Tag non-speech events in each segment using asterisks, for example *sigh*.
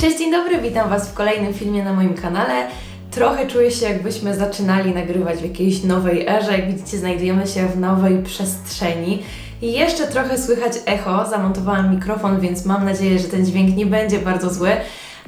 Cześć, dzień dobry, witam Was w kolejnym filmie na moim kanale. Trochę czuję się, jakbyśmy zaczynali nagrywać w jakiejś nowej erze. Jak widzicie, znajdujemy się w nowej przestrzeni. I jeszcze trochę słychać echo. Zamontowałam mikrofon, więc mam nadzieję, że ten dźwięk nie będzie bardzo zły.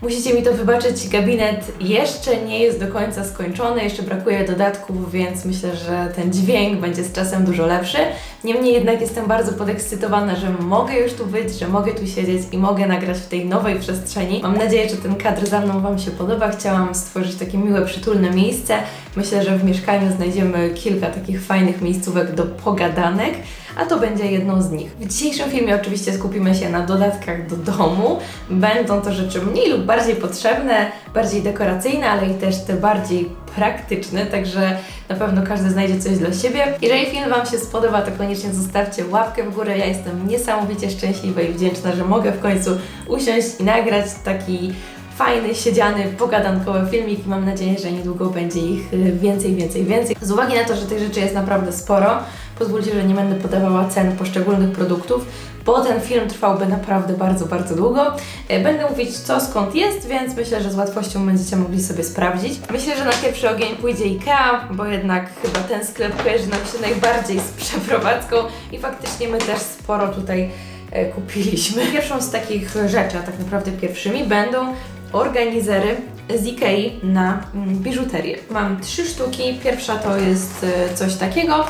Musicie mi to wybaczyć, gabinet jeszcze nie jest do końca skończony, jeszcze brakuje dodatków, więc myślę, że ten dźwięk będzie z czasem dużo lepszy. Niemniej jednak jestem bardzo podekscytowana, że mogę już tu być, że mogę tu siedzieć i mogę nagrać w tej nowej przestrzeni. Mam nadzieję, że ten kadr za mną Wam się podoba. Chciałam stworzyć takie miłe, przytulne miejsce. Myślę, że w mieszkaniu znajdziemy kilka takich fajnych miejscówek do pogadanek, a to będzie jedną z nich. W dzisiejszym filmie oczywiście skupimy się na dodatkach do domu. Będą to rzeczy mniej lub bardziej potrzebne, bardziej dekoracyjne, ale i też te bardziej praktyczne, także na pewno każdy znajdzie coś dla siebie. Jeżeli film Wam się spodoba, to koniecznie zostawcie łapkę w górę. Ja jestem niesamowicie szczęśliwa i wdzięczna, że mogę w końcu usiąść i nagrać taki fajny, siedziany, pogadankowy filmik i mam nadzieję, że niedługo będzie ich y, więcej, więcej, więcej. Z uwagi na to, że tych rzeczy jest naprawdę sporo, pozwólcie, że nie będę podawała cen poszczególnych produktów, bo ten film trwałby naprawdę bardzo, bardzo długo. E, Będę mówić co skąd jest, więc myślę, że z łatwością będziecie mogli sobie sprawdzić. Myślę, że na pierwszy ogień pójdzie IKEA, bo jednak chyba ten sklep kojarzy nam się najbardziej z przeprowadzką i faktycznie my też sporo tutaj e, kupiliśmy. Pierwszą z takich rzeczy, a tak naprawdę pierwszymi będą organizery z Ikei na mm, biżuterię. Mam trzy sztuki. Pierwsza to jest e, coś takiego.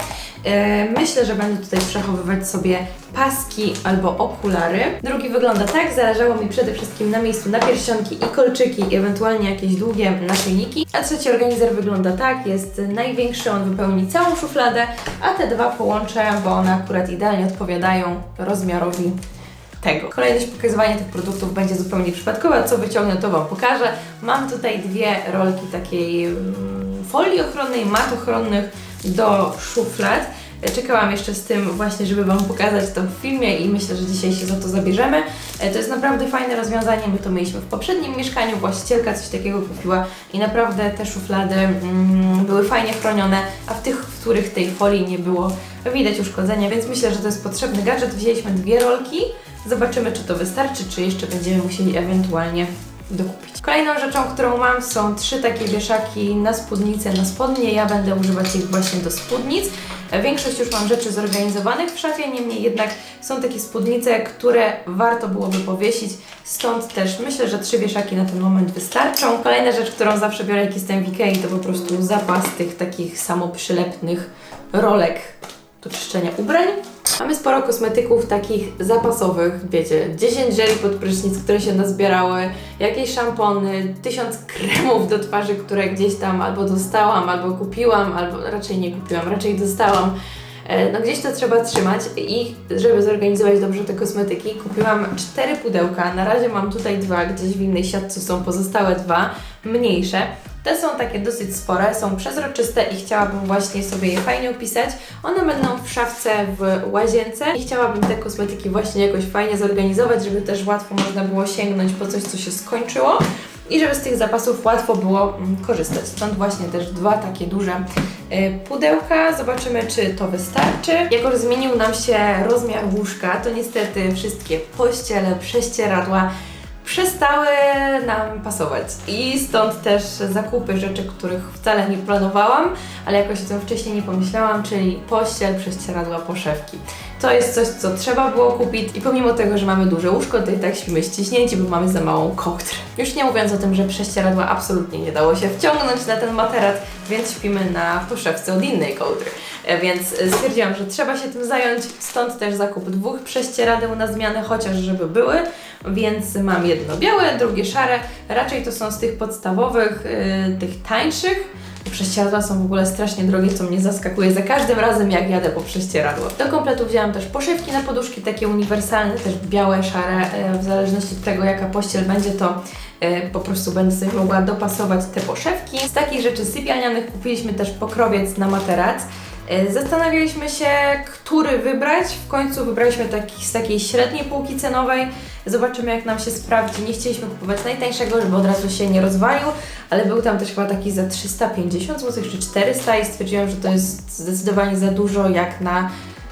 E, Myślę, że będę tutaj przechowywać sobie paski albo okulary. Drugi wygląda tak, zależało mi przede wszystkim na miejscu na pierścionki i kolczyki, i ewentualnie jakieś długie naszyjniki. A trzeci organizer wygląda tak, jest największy, on wypełni całą szufladę, a te dwa połączę, bo one akurat idealnie odpowiadają rozmiarowi tego. Kolejność pokazywania tych produktów będzie zupełnie przypadkowa. Co wyciągnę, to Wam pokażę. Mam tutaj dwie rolki takiej mm, folii ochronnej, mat ochronnych do szuflad. Czekałam jeszcze z tym właśnie, żeby Wam pokazać to w filmie i myślę, że dzisiaj się za to zabierzemy. E, To jest naprawdę fajne rozwiązanie, my to mieliśmy w poprzednim mieszkaniu, właścicielka coś takiego kupiła i naprawdę te szuflady mm, były fajnie chronione, a w tych, w których tej folii nie było widać uszkodzenia, więc myślę, że to jest potrzebny gadżet. Wzięliśmy dwie rolki, zobaczymy czy to wystarczy, czy jeszcze będziemy musieli ewentualnie dokupić. Kolejną rzeczą, którą mam są trzy takie wieszaki na spódnicę, na spodnie. Ja będę używać ich właśnie do spódnic. Większość już mam rzeczy zorganizowanych w szafie, niemniej jednak są takie spódnice, które warto byłoby powiesić. Stąd też myślę, że trzy wieszaki na ten moment wystarczą. Kolejna rzecz, którą zawsze biorę jak jestem w Ikei, to po prostu zapas tych takich samoprzylepnych rolek do czyszczenia ubrań. Mamy sporo kosmetyków takich zapasowych, wiecie, 10 żeli pod prysznic, które się nazbierały, jakieś szampony, tysiąc kremów do twarzy, które gdzieś tam albo dostałam, albo kupiłam, albo raczej nie kupiłam, raczej dostałam. E, No gdzieś to trzeba trzymać i żeby zorganizować dobrze te kosmetyki, kupiłam cztery pudełka. Na razie mam tutaj dwa, gdzieś w innej siatce są pozostałe dwa, mniejsze. Te są takie dosyć spore, są przezroczyste i chciałabym właśnie sobie je fajnie opisać. One będą w szafce w łazience i chciałabym te kosmetyki właśnie jakoś fajnie zorganizować, żeby też łatwo można było sięgnąć po coś, co się skończyło i żeby z tych zapasów łatwo było mm, korzystać. Stąd właśnie też dwa takie duże y, pudełka. Zobaczymy, czy to wystarczy. Jako, że zmienił nam się rozmiar łóżka, to niestety wszystkie pościele, prześcieradła przestały nam pasować. I stąd też zakupy rzeczy, których wcale nie planowałam, ale jakoś o tym wcześniej nie pomyślałam, czyli pościel, prześcieradła, poszewki. To jest coś, co trzeba było kupić i pomimo tego, że mamy duże łóżko, to i tak śpimy ściśnięci, bo mamy za małą kołdrę. Już nie mówiąc o tym, że prześcieradła absolutnie nie dało się wciągnąć na ten materac, więc śpimy na poszewce od innej kołdry. E, Więc stwierdziłam, że trzeba się tym zająć, stąd też zakup dwóch prześcieradeł na zmianę, chociaż żeby były, więc mam jedno białe, drugie szare, raczej to są z tych podstawowych, yy, tych tańszych, Prześcieradła są w ogóle strasznie drogie, co mnie zaskakuje za każdym razem, jak jadę po prześcieradło. Do kompletu wzięłam też poszywki na poduszki, takie uniwersalne, też białe, szare, e, w zależności od tego, jaka pościel będzie, to po prostu będę sobie mogła dopasować te poszewki. Z takich rzeczy sypialnianych kupiliśmy też pokrowiec na materac. E, Zastanawialiśmy się, który wybrać. W końcu wybraliśmy taki, z takiej średniej półki cenowej. Zobaczymy, jak nam się sprawdzi. Nie chcieliśmy kupować najtańszego, żeby od razu się nie rozwalił, ale był tam też chyba taki za 350 zł czy 400 i stwierdziłam, że to jest zdecydowanie za dużo jak na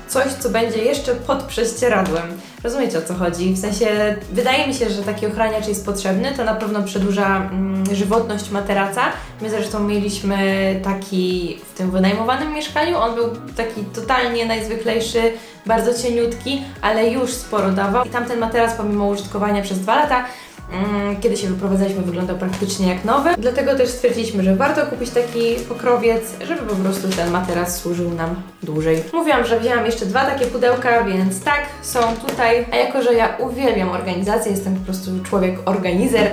coś, co będzie jeszcze pod prześcieradłem. Rozumiecie o co chodzi? W sensie, wydaje mi się, że taki ochraniacz jest potrzebny, to na pewno przedłuża mm, żywotność materaca. My zresztą mieliśmy taki w tym wynajmowanym mieszkaniu, on był taki totalnie najzwyklejszy, bardzo cieniutki, ale już sporo dawał. I tamten materac pomimo użytkowania przez dwa lata Kiedy się wyprowadzaliśmy, wyglądał praktycznie jak nowy. Dlatego też stwierdziliśmy, że warto kupić taki pokrowiec, żeby po prostu ten materac służył nam dłużej. Mówiłam, że wzięłam jeszcze dwa takie pudełka, więc tak, są tutaj. A jako, że ja uwielbiam organizację, jestem po prostu człowiek organizer,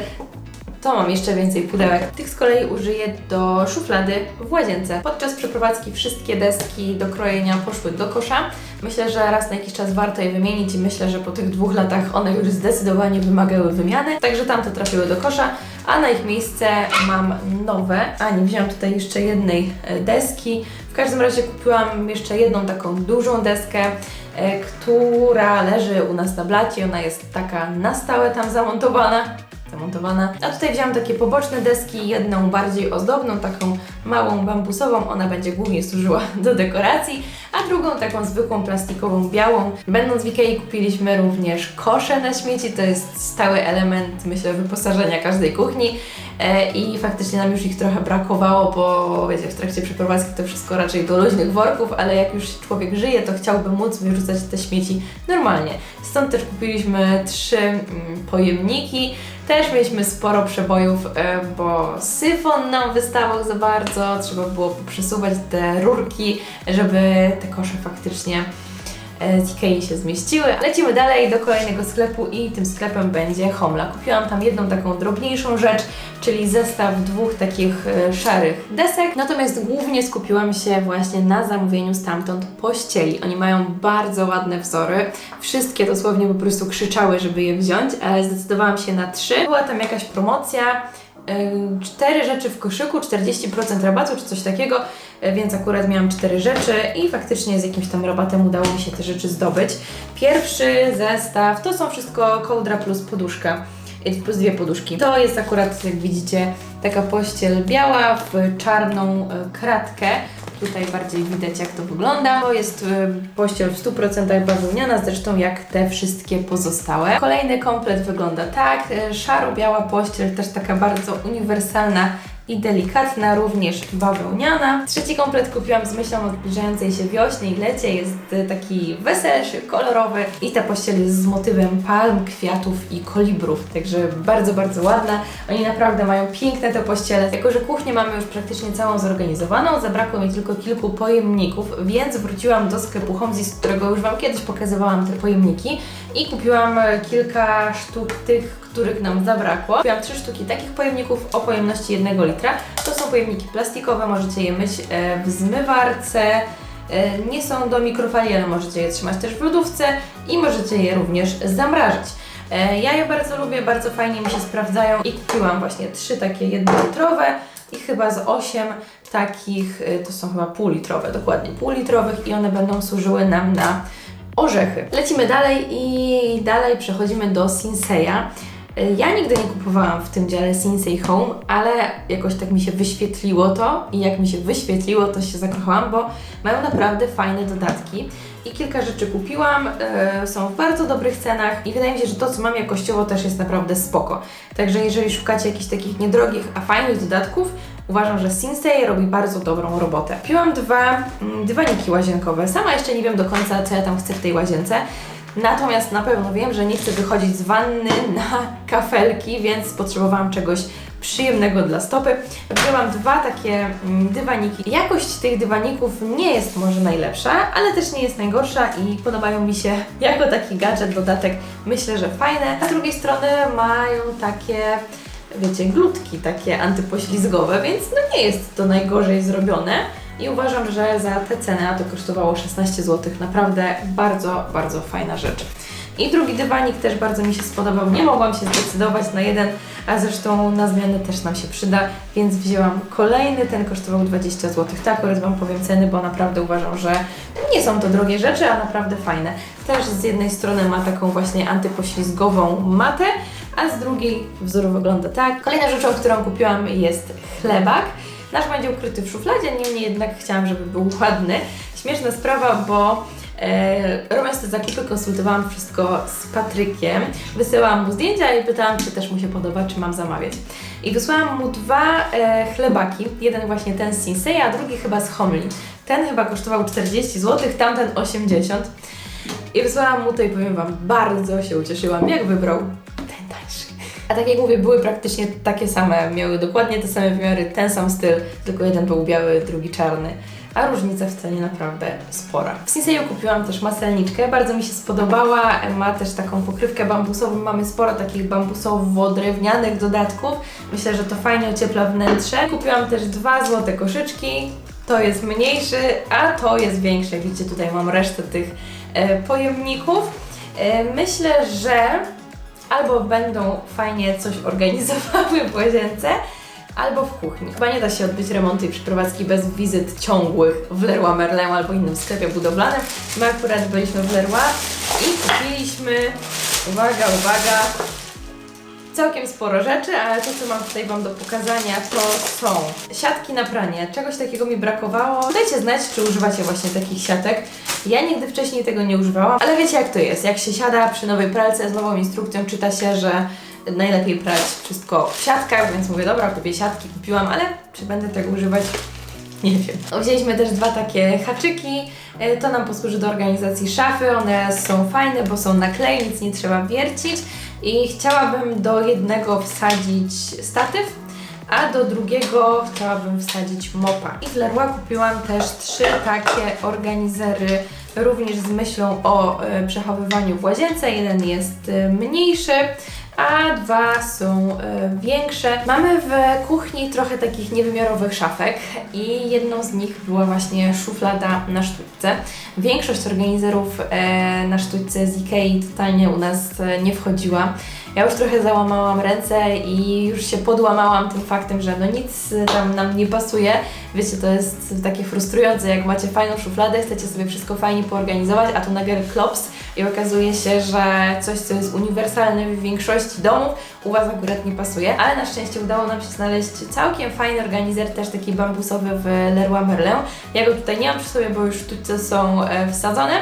to mam jeszcze więcej pudełek. Tych z kolei użyję do szuflady w łazience. Podczas przeprowadzki wszystkie deski do krojenia poszły do kosza. Myślę, że raz na jakiś czas warto je wymienić i myślę, że po tych dwóch latach one już zdecydowanie wymagały wymiany. Także tamte trafiły do kosza, a na ich miejsce mam nowe. A nie wzięłam tutaj jeszcze jednej e, deski. W każdym razie kupiłam jeszcze jedną taką dużą deskę, e, która leży u nas na blacie. Ona jest taka na stałe tam zamontowana zamontowana. A tutaj wziąłam takie poboczne deski, jedną bardziej ozdobną, taką małą bambusową, ona będzie głównie służyła *laughs* do dekoracji, a drugą taką zwykłą plastikową, białą. Będąc w Ikei kupiliśmy również kosze na śmieci, to jest stały element, myślę, wyposażenia każdej kuchni i faktycznie nam już ich trochę brakowało, bo wiecie, w trakcie przeprowadzki to wszystko raczej do luźnych worków, ale jak już człowiek żyje, to chciałby móc wyrzucać te śmieci normalnie. Stąd też kupiliśmy trzy mm, pojemniki, też mieliśmy sporo przebojów, e, bo syfon nam wystawał za bardzo, trzeba było przesuwać te rurki, żeby te kosze faktycznie e, z Ikei się zmieściły. Lecimy dalej do kolejnego sklepu i tym sklepem będzie Homla. Kupiłam tam jedną taką drobniejszą rzecz, czyli zestaw dwóch takich e, szarych desek, natomiast głównie skupiłam się właśnie na zamówieniu stamtąd pościeli. Oni mają bardzo ładne wzory, wszystkie dosłownie po prostu krzyczały, żeby je wziąć, ale zdecydowałam się na trzy. Była tam jakaś promocja, Ym, cztery rzeczy w koszyku, 40% rabatu czy coś takiego, więc akurat miałam cztery rzeczy i faktycznie z jakimś tam rabatem udało mi się te rzeczy zdobyć. Pierwszy zestaw to są wszystko kołdra plus poduszka, y, plus dwie poduszki. To jest akurat, jak widzicie, taka pościel biała w czarną y, kratkę. Tutaj bardziej widać jak to wygląda. To jest pościel w 100% bawełniana, zresztą jak te wszystkie pozostałe. Kolejny komplet wygląda tak. Szaro-biała pościel, też taka bardzo uniwersalna i delikatna, również bawełniana. Trzeci komplet kupiłam z myślą o zbliżającej się wiośnie i lecie. Jest taki weselszy, kolorowy i ta pościel jest z motywem palm, kwiatów i kolibrów, także bardzo, bardzo ładna. Oni naprawdę mają piękne te pościele. Jako, że kuchnię mamy już praktycznie całą zorganizowaną, zabrakło mi tylko kilku pojemników, więc wróciłam do sklepu Homesy, z którego już Wam kiedyś pokazywałam te pojemniki i kupiłam e, kilka sztuk tych, których nam zabrakło. Kupiłam trzy sztuki takich pojemników o pojemności 1 litra. To są pojemniki plastikowe, możecie je myć e, w zmywarce. E, Nie są do mikrofali, ale możecie je trzymać też w lodówce i możecie je również zamrażać. Ja je bardzo lubię, bardzo fajnie mi się sprawdzają i kupiłam właśnie trzy takie jednolitrowe i chyba z osiem takich, to są chyba półlitrowe, dokładnie półlitrowych i one będą służyły nam na orzechy. Lecimy dalej i dalej przechodzimy do Sinseya. Ja nigdy nie kupowałam w tym dziale Sinsei Home, ale jakoś tak mi się wyświetliło to i jak mi się wyświetliło, to się zakochałam, bo mają naprawdę fajne dodatki i kilka rzeczy kupiłam, e, są w bardzo dobrych cenach i wydaje mi się, że to co mam jakościowo też jest naprawdę spoko. Także jeżeli szukacie jakichś takich niedrogich, a fajnych dodatków, uważam, że Sinsei robi bardzo dobrą robotę. Kupiłam dwa mm, dywaniki łazienkowe. Sama jeszcze nie wiem do końca, co ja tam chcę w tej łazience. Natomiast na pewno wiem, że nie chcę wychodzić z wanny *laughs* na kafelki, więc potrzebowałam czegoś przyjemnego dla stopy. Wzięłam dwa takie mm, dywaniki. Jakość tych dywaników nie jest może najlepsza, ale też nie jest najgorsza i podobają mi się *laughs* jako taki gadżet, dodatek. Myślę, że fajne. A z drugiej strony mają takie wiecie, glutki takie antypoślizgowe, więc no nie jest to najgorzej zrobione. I uważam, że za tę cenę, a to kosztowało 16 zł, naprawdę bardzo, bardzo fajna rzecz. I drugi dywanik też bardzo mi się spodobał. Nie mogłam się zdecydować na jeden, a zresztą na zmianę też nam się przyda, więc wzięłam kolejny. Ten kosztował 20 zł. Tak, akurat Wam powiem ceny, bo naprawdę uważam, że nie są to drogie rzeczy, a naprawdę fajne. Też z jednej strony ma taką właśnie antypoślizgową matę, a z drugiej wzór wygląda tak. Kolejną rzeczą, którą kupiłam jest chlebak. Nasz będzie ukryty w szufladzie, niemniej jednak chciałam, żeby był ładny. Śmieszna sprawa, bo E, robiąc te zakupy, konsultowałam wszystko z Patrykiem. Wysyłałam mu zdjęcia i pytałam, czy też mu się podoba, czy mam zamawiać. I wysłałam mu dwa e, chlebaki. Jeden właśnie ten z Sinsei, a drugi chyba z Homli. Ten chyba kosztował 40 zł, tamten 80. I wysłałam mu to i powiem Wam, bardzo się ucieszyłam, jak wybrał tańszy. A tak jak mówię, były praktycznie takie same, miały dokładnie te same wymiary, ten sam styl, tylko jeden był biały, drugi czarny. A różnica w cenie naprawdę spora. W Sinseju kupiłam też maselniczkę, bardzo mi się spodobała. Ma też taką pokrywkę bambusową, mamy sporo takich bambusowo-drewnianych dodatków. Myślę, że to fajnie ociepla wnętrze. Kupiłam też dwa złote koszyczki. To jest mniejszy, a to jest większy. Widzicie, tutaj mam resztę tych e, pojemników. E, myślę, że albo będą fajnie coś organizowały w łazience, albo w kuchni. Chyba nie da się odbyć remontu i przeprowadzki bez wizyt ciągłych w Leroy Merlin albo innym sklepie budowlanym. My akurat byliśmy w Leroy i kupiliśmy, uwaga, uwaga, całkiem sporo rzeczy, ale to, co mam tutaj Wam do pokazania, to są siatki na pranie. Czegoś takiego mi brakowało. Dajcie znać, czy używacie właśnie takich siatek. Ja nigdy wcześniej tego nie używałam, ale wiecie jak to jest. Jak się siada przy nowej pralce z nową instrukcją, czyta się, że najlepiej prać wszystko w siatkach, więc mówię, dobra, kupię siatki, kupiłam, ale czy będę tego używać? Nie wiem. Wzięliśmy też dwa takie haczyki. E, To nam posłuży do organizacji szafy. One są fajne, bo są na klej, nic nie trzeba wiercić. I chciałabym do jednego wsadzić statyw, a do drugiego chciałabym wsadzić mopa. I w Leroy kupiłam też trzy takie organizery, również z myślą o e, przechowywaniu w łazience. Jeden jest e, mniejszy, a dwa są e, większe. Mamy w kuchni trochę takich niewymiarowych szafek i jedną z nich była właśnie szuflada na sztućce. Większość organizerów e, na sztućce z Ikei totalnie u nas e, nie wchodziła. Ja już trochę załamałam ręce i już się podłamałam tym faktem, że no nic tam nam nie pasuje. Wiecie, to jest takie frustrujące, jak macie fajną szufladę, chcecie sobie wszystko fajnie poorganizować, a tu nagle klops i okazuje się, że coś, co jest uniwersalne w większości domów, u Was akurat nie pasuje, ale na szczęście udało nam się znaleźć całkiem fajny organizer, też taki bambusowy w Leroy Merlin. Ja go tutaj nie mam przy sobie, bo już sztućce są e, wsadzone.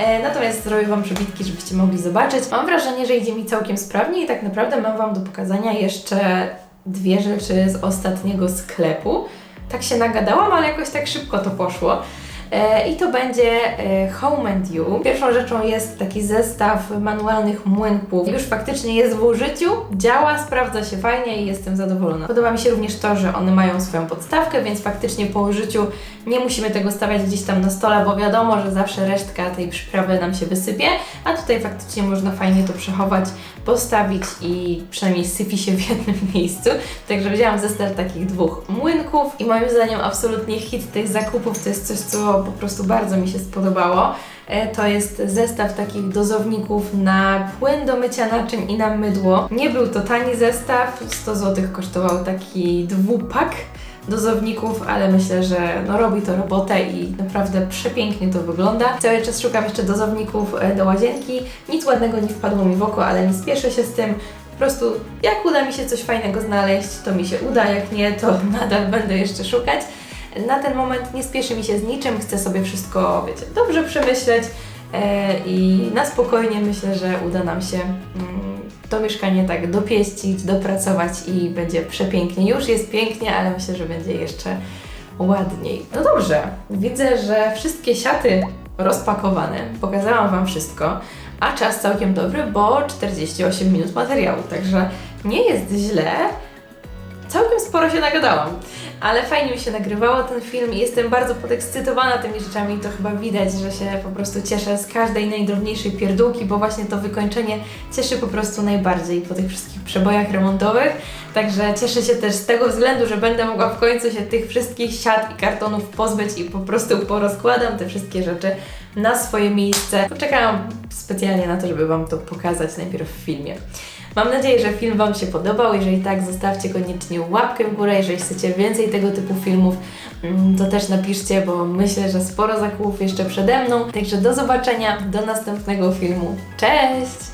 E, Natomiast zrobię Wam przebitki, żebyście mogli zobaczyć. Mam wrażenie, że idzie mi całkiem sprawnie i tak naprawdę mam Wam do pokazania jeszcze dwie rzeczy z ostatniego sklepu. Tak się nagadałam, ale jakoś tak szybko to poszło. E, I to będzie e, Home and You. Pierwszą rzeczą jest taki zestaw manualnych młynków. Już faktycznie jest w użyciu, działa, sprawdza się fajnie i jestem zadowolona. Podoba mi się również to, że one mają swoją podstawkę, więc faktycznie po użyciu nie musimy tego stawiać gdzieś tam na stole, bo wiadomo, że zawsze resztka tej przyprawy nam się wysypie, a tutaj faktycznie można fajnie to przechować, postawić i przynajmniej sypi się w jednym *laughs* miejscu. Także wzięłam zestaw takich dwóch młynków i moim zdaniem absolutnie hit tych zakupów to jest coś, co po prostu bardzo mi się spodobało. E, To jest zestaw takich dozowników na płyn do mycia naczyń i na mydło. Nie był to tani zestaw, 100 zł kosztował taki dwupak dozowników, ale myślę, że no, robi to robotę i naprawdę przepięknie to wygląda. Cały czas szukam jeszcze dozowników e, do łazienki. Nic ładnego nie wpadło mi w oko, ale nie spieszę się z tym. Po prostu jak uda mi się coś fajnego znaleźć, to mi się uda, jak nie, to *laughs* nadal będę jeszcze szukać. Na ten moment nie spieszy mi się z niczym, chcę sobie wszystko, wiecie, dobrze przemyśleć e, i na spokojnie myślę, że uda nam się mm, to mieszkanie tak dopieścić, dopracować i będzie przepięknie. Już jest pięknie, ale myślę, że będzie jeszcze ładniej. No dobrze, widzę, że wszystkie siaty rozpakowane. Pokazałam Wam wszystko, a czas całkiem dobry, bo 48 minut materiału, także nie jest źle. Całkiem sporo się nagadałam, ale fajnie mi się nagrywało ten film i jestem bardzo podekscytowana tymi rzeczami. To chyba widać, że się po prostu cieszę z każdej najdrobniejszej pierdółki, bo właśnie to wykończenie cieszy po prostu najbardziej po tych wszystkich przebojach remontowych. Także cieszę się też z tego względu, że będę mogła w końcu się tych wszystkich siat i kartonów pozbyć i po prostu porozkładam te wszystkie rzeczy na swoje miejsce. Poczekałam specjalnie na to, żeby Wam to pokazać najpierw w filmie. Mam nadzieję, że film Wam się podobał. Jeżeli tak, zostawcie koniecznie łapkę w górę. Jeżeli chcecie więcej tego typu filmów, mm, to też napiszcie, bo myślę, że sporo zakupów jeszcze przede mną. Także do zobaczenia, do następnego filmu. Cześć!